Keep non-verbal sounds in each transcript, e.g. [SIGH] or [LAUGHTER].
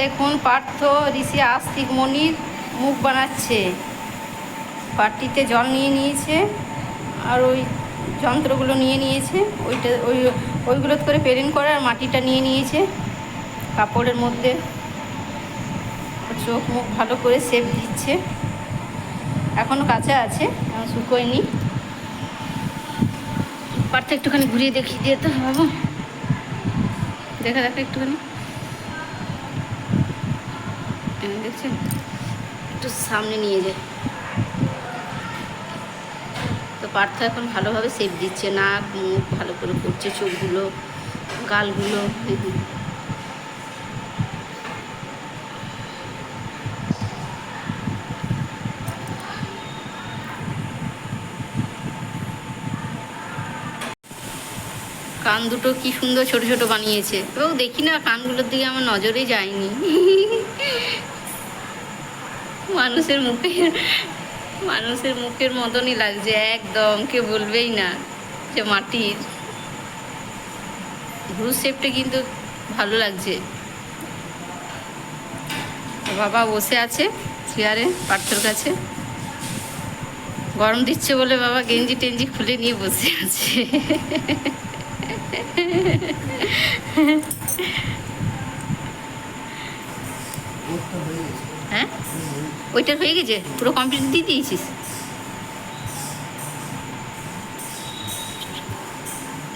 দেখুন, পার্থ ঋষি আস্তিক মণির মুখ বানাচ্ছে। পাটিতে জল নিয়ে নিয়েছে আর ওই যন্ত্রগুলো নিয়ে নিয়েছে। ওইটা, ওই ওইগুলো করে পেরেন করে আর মাটিটা নিয়ে নিয়েছে কাপড়ের মধ্যে। চোখ মুখ ভালো করে সেপ দিচ্ছে। এখনও কাঁচা আছে, এখন শুকোয়নি। পার্থ একটুখানি ঘুরিয়ে দেখিয়ে দিয়ে তো, বাবু। দেখা দেখা একটুখানি। এই দেখছেন? একটু সামনে নিয়ে যায় তো পার্থ এখন ভালোভাবে সেপ দিচ্ছে, নাক, মুখ ভালো করে করছে, চোখগুলো, গালগুলো। কান দুটো কি সুন্দর ছোট ছোট বানিয়েছে। এবং দেখি না কানগুলোর দিকে আমার নজরে যায়নি। [LAUGHS] মানুষের মুখে, মানুষের মুখের মতনই লাগছে, একদম কে বলবেই না যে মাটির। ভ্রু শেপটা কিন্তু ভালো লাগছে। বাবা বসে আছে চেয়ারে পার্থর কাছে। গরম দিচ্ছে বলে বাবা গেঞ্জি টেঞ্জি খুলে নিয়ে বসে আছে। ওইটা হয়ে গেছে? পুরো কমপ্লিট দিয়ে দিয়েছিস?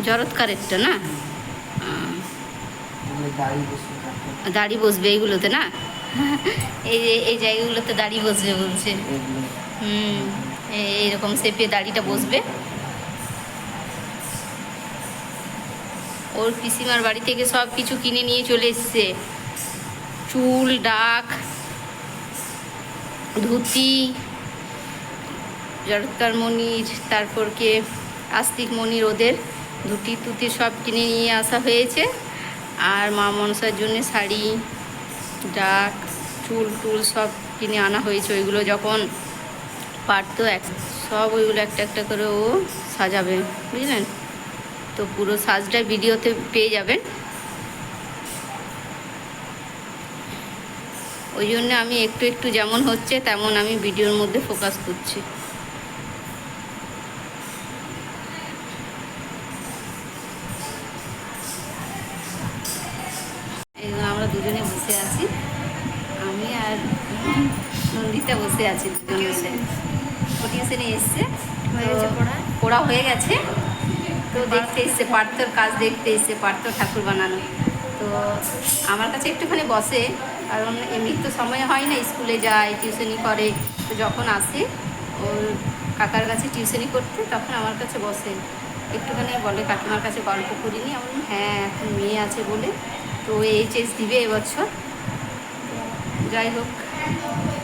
জরৎকারেরটা না? দাড়ি বসবে এইগুলোতে না? এই যে, এই জায়গাগুলোতে দাড়ি বসবে বলছে। হুম, এই- এইরকম সেপে দাড়িটা বসবে। ওর পিসিমার বাড়ি থেকে সব কিছু কিনে নিয়ে চলে এসছে। চুল, ডাক ধুতি জরৎকার মনির, তারপর কে আস্তিক মনির ওদের ধুতি তুতি সব কিনে নিয়ে আসা হয়েছে। আর মা মনসার জন্য শাড়ি, ডাক, চুল টুল সব কিনে আনা হয়েছে। ওইগুলো যখন পারতো এক, সব ওইগুলো একটা একটা করে ও সাজাবে, বুঝলেন? তো পুরো সাজটা ভিডিওতে পেয়ে যাবেন। ওই জন্য আমি একটু একটু যেমন হচ্ছে তেমন আমি ভিডিওর মধ্যে ফোকাস করছি। আমরা দুজনে বসে আছি। আমি আর নন্দিতা বসে আছি দুজন। টিউশনে এসছে? পড়া। হয়ে গেছে। তো দেখতে এসছে পার্থর কাজ দেখতে এসছে পার্থ ঠাকুর বানানো। তো আমার কাছে একটুখানি বসে। কারণ এমনি তো সময় হয় না, স্কুলে যায়, টিউশনি করে। তো যখন আসে, ওর কাকার কাছে টিউশনি করতে, তখন আমার কাছে বসে। একটুখানি বলে, কাকিমার কাছে গল্প করিনি। আমি হ্যাঁ এখন মেয়ে আছে বলে তো এইচএস দিবে এবছর। যাই হোক,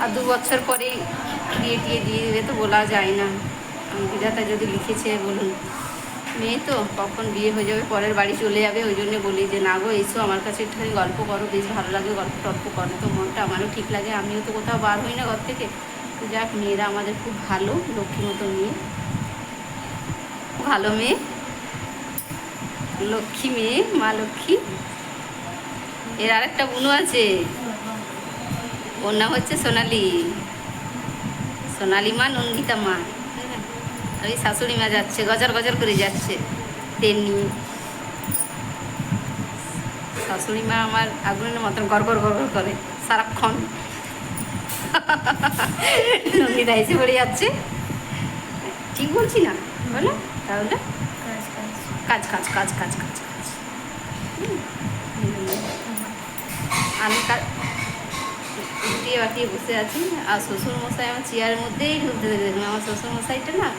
আর দু বছর পরে বিয়ে টিয়ে দিয়ে দেবে তো বলা যায় না। আমি বিধাতা যদি লিখেছে, বলুন। মেয়ে তো, কখন বিয়ে হয়ে যাবে, পরের বাড়ি চলে যাবে, ওই জন্য বলি যে, না গো, এসো আমার কাছে একটুখানি গল্প করো, বেশ ভালো লাগে গল্প টল্প করো। তো মনটা আমারও ঠিক লাগে, আমিও তো কোথাও বার হই না ঘর থেকে। তো যাক, মেয়েরা আমাদের খুব ভালো লক্ষ্মী মতো মেয়ে। ভালো মেয়ে। লক্ষ্মী মেয়ে, মা লক্ষ্মী। এর আরেকটা বুনু আছে। ওর নাম হচ্ছে সোনালি। সোনালি মা নন্দিতা মা। ওই শাশুড়ি মা যাচ্ছে, গজর গজর করে যাচ্ছে, তেল নিয়ে। শাশুড়ি মা আমার আগুনের মতন গড়গড় গড়গড় করে, সারাক্ষণ। নন্দিতা এসে পড়ে যাচ্ছে। ঠিক বলছি না? বলো, তাহলে? কাজ কাজ কাজ কাজ কাজ কাজ। আমি কাজ উঠিয়ে বাটিয়ে বসে আছি, আর শ্বশুর মশাই আমার চেয়ারের মধ্যেই ঢুকতে দেখলাম আমার শ্বশুর মশাইটা না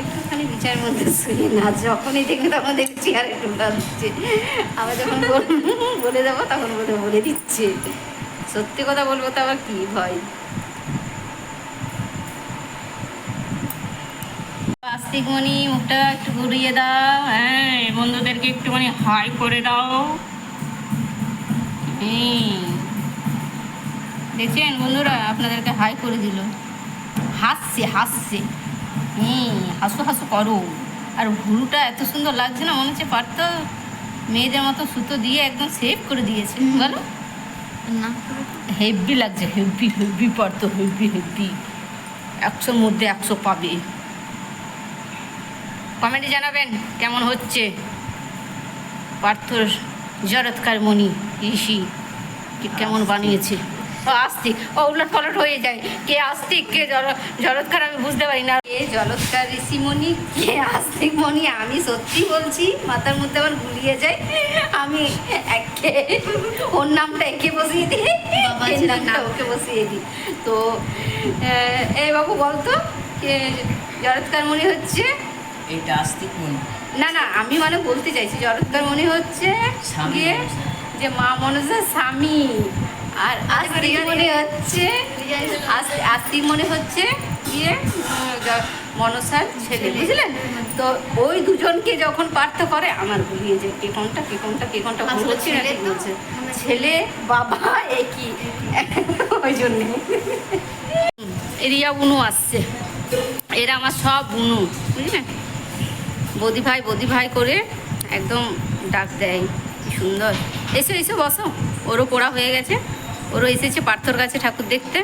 একটুখানি বিচারের মধ্যে শুয়ে না, যখনই দেখবে তখন দেখি চেয়ারে ঢুকা দিচ্ছে আবার যখন বলে দেবো, তখন বলে বলে দিচ্ছে। সত্যি কথা বলব তো আবার কি ভয়। আস্তিক মনি মুখটা একটু ঘুরিয়ে দাও। হ্যাঁ বন্ধুদেরকে একটুখানি হাই করে দাও। দেখছেন বন্ধুরা, আপনাদেরকে হাই করে দিল। হাসছে হাসছে। হুম হাসু হাসু করো। আর ভুরুটা এত সুন্দর লাগছে না মনে হচ্ছে পারতো মেয়েদের মতো সুতো দিয়ে একদম সেভ করে দিয়েছে বলো। না। হেভি লাগছে হেভি হেভি পড়তো হেভি হেভি। একশোর মধ্যে একশো পাবে। কমেন্টে জানাবেন কেমন হচ্ছে পার্থর জরৎকার মণি ঋষি কেমন বানিয়েছে। আস্তিক ও উলট পালট হয়ে যায়। কে আস্তিক কে জল- জলৎকার আমি বুঝতে পারি না। কে জলৎকার ঋষিমণি কে আস্তিক মণি আমি সত্যি বলছি মাথার মধ্যে আমার গুলিয়ে যায়। আমি একে ওর নামটা একে বসিয়ে দিই। নামটা ওকে বসিয়ে দিই। তো এই বাবু বলতো কে জরৎকার মণি হচ্ছে? এইটা আস্তিক মনে না না আমি মানে বলতে চাইছি জরৎকার মনে হচ্ছে গিয়ে যে মা মনসার স্বামী। আর আস্তিক মনে হচ্ছে? আস- আস্তিক মনে হচ্ছে? গিয়ে মনসার ছেলে। বুঝলেন? তো ওই দুজনকে যখন পার্থ করে আমার ভুলিয়ে যায়। কে কোনটা কে কোনটা কে কোনটা ভুল হচ্ছে না ছেলে ঠিক বলছে। ছেলে বাবা একই। ওই জন্যে। রিয়া বুনু আসছে। এরা আমার সব বুনু বুঝলেন বদি ভাই বদি ভাই করে একদম ডাক দেয়। কি সুন্দর। এসো এসো বসো। ওরও পড়া হয়ে গেছে। ওরও এসেছে পার্থর কাছে ঠাকুর দেখতে।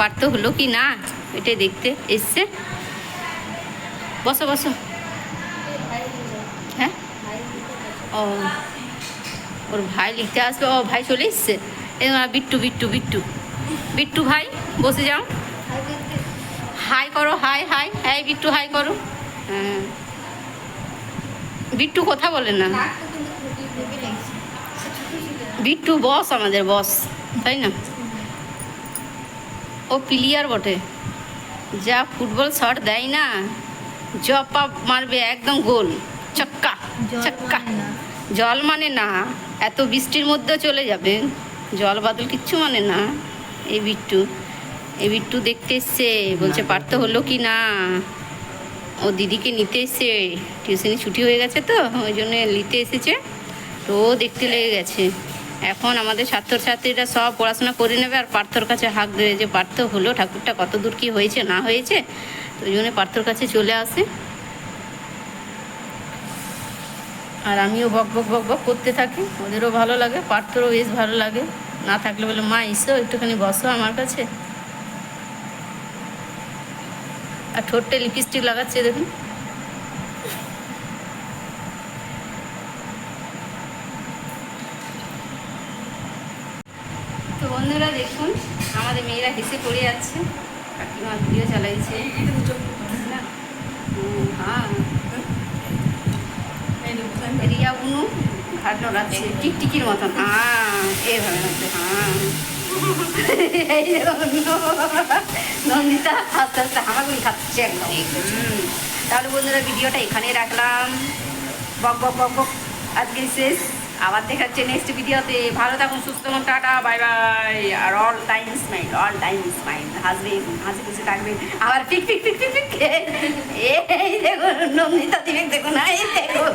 পার্থ হলো কি না? এটাই দেখতে এসছে। বসো বসো। হ্যাঁ? ও ওর ভাই লিখতে আসবে। ও ভাই চলে এসছে। বিট্টু বিট্টু বিট্টু। বিট্টু ভাই বসে যাও। হাই করো hi hi. Hi Bittu hi করো। হ্যাঁ। বিট্টু কথা বলে না। বিট্টু বস আমাদের বস। তাই না? ও প্লেয়ার বটে। যা ফুটবল শট দেয় না জপা মারবে একদম গোল। চক্কা চক্কা জল মানে না। এত বৃষ্টির মধ্যে চলে যাবে। জল বাদল কিচ্ছু মানে না। এই বিট্টু এই বিট্টু দেখতে এসছে। বলছে পারতে হলো কি না? ও দিদিকে নিতে এসছে। টিউশনি ছুটি হয়ে গেছে তো ওই জন্য নিতে এসেছে। তো ও দেখতে লেগে গেছে। এখন আমাদের ছাত্রছাত্রীরা সব পড়াশোনা করে নেবে আর পার্থর কাছে হাঁক দেবে যে পার্থ হলো, ঠাকুরটা কত দূর কী হয়েছে, না হয়েছে তো ওই জন্য পার্থর কাছে চলে আসে। আর আমিও বক বক বক বক করতে থাকি, ওদেরও ভালো লাগে, পার্থরও বেশ ভালো লাগে। না থাকলে বলে, মা, এসো, একটুখানি বসো আমার কাছে। আর ঠোঁটটা লিপস্টিক লাগাচ্ছে, দেখুন তো বন্ধুরা দেখুন আমাদের মেয়েরা হেসে পড়ে যাচ্ছে। কাকিমা ভিডিও চালাইছে। হ্যাঁ। রিয়া বুনু ঘাট নড়াচ্ছে টিকটিকির মতন। হ্যাঁ এভাবে নাচছে হ্যাঁ। নন্দিতা আস্তে আস্তে হামাগুড়ি খাচ্ছে একদম। তাহলে বন্ধুরা ভিডিওটা এখানেই রাখলাম। বক বক বক বক। আজকে শেষ। আবার দেখাচ্ছে নেক্সট ভিডিওতে। ভালো থাকুন, সুস্থ থাকুন, টাটা বাই বাই আর all time smile all time smile হাসবেন হাসি খুশি থাকবেন আবার পিক পিক পিক পিক পিক এই দেখুন, নন্দিতা দিবে দেখুন, এই দেখুন।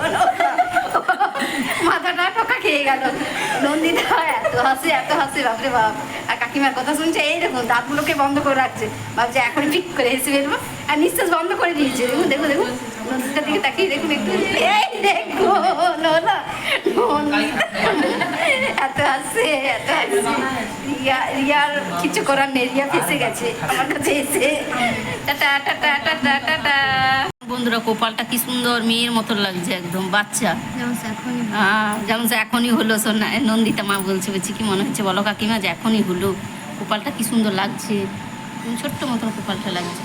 মাথাটা টোকা খেয়ে গেল। নন্দিতা এত হাসে এত হাসে, বাপরে বাপ। আর কাকিমার কথা শুনছে, এই দেখুন, দাঁতগুলোকে বন্ধ করে রাখছে। ভাবছে এখন পিক করে হেসে ফেলব। আর নিঃশ্বাস বন্ধ করে দিয়েছে। দেখুন দেখুন দেখুন। নন্দিতার দিকে তাকিয়ে দেখুন একটু। এই দেখুন ওলা এত হাসে এত হাসে রিয়া রিয়ার কিছু করার নেই রিয়া ফেসে গেছে আমার কাছে এসে। টাটা টাটা টাটা টাটা বন্ধুরা কোপালটা কি সুন্দর মেয়ের মতো লাগছে একদম বাচ্চা। যেমন হ্যাঁ যে এখনই হলো সোনা নন্দিতা মা বলছে বলছি কি মনে হচ্ছে বলো কাকিমা যে এখনই হলো। কোপালটা কি সুন্দর লাগছে ছোট্ট মতন কোপালটা লাগছে।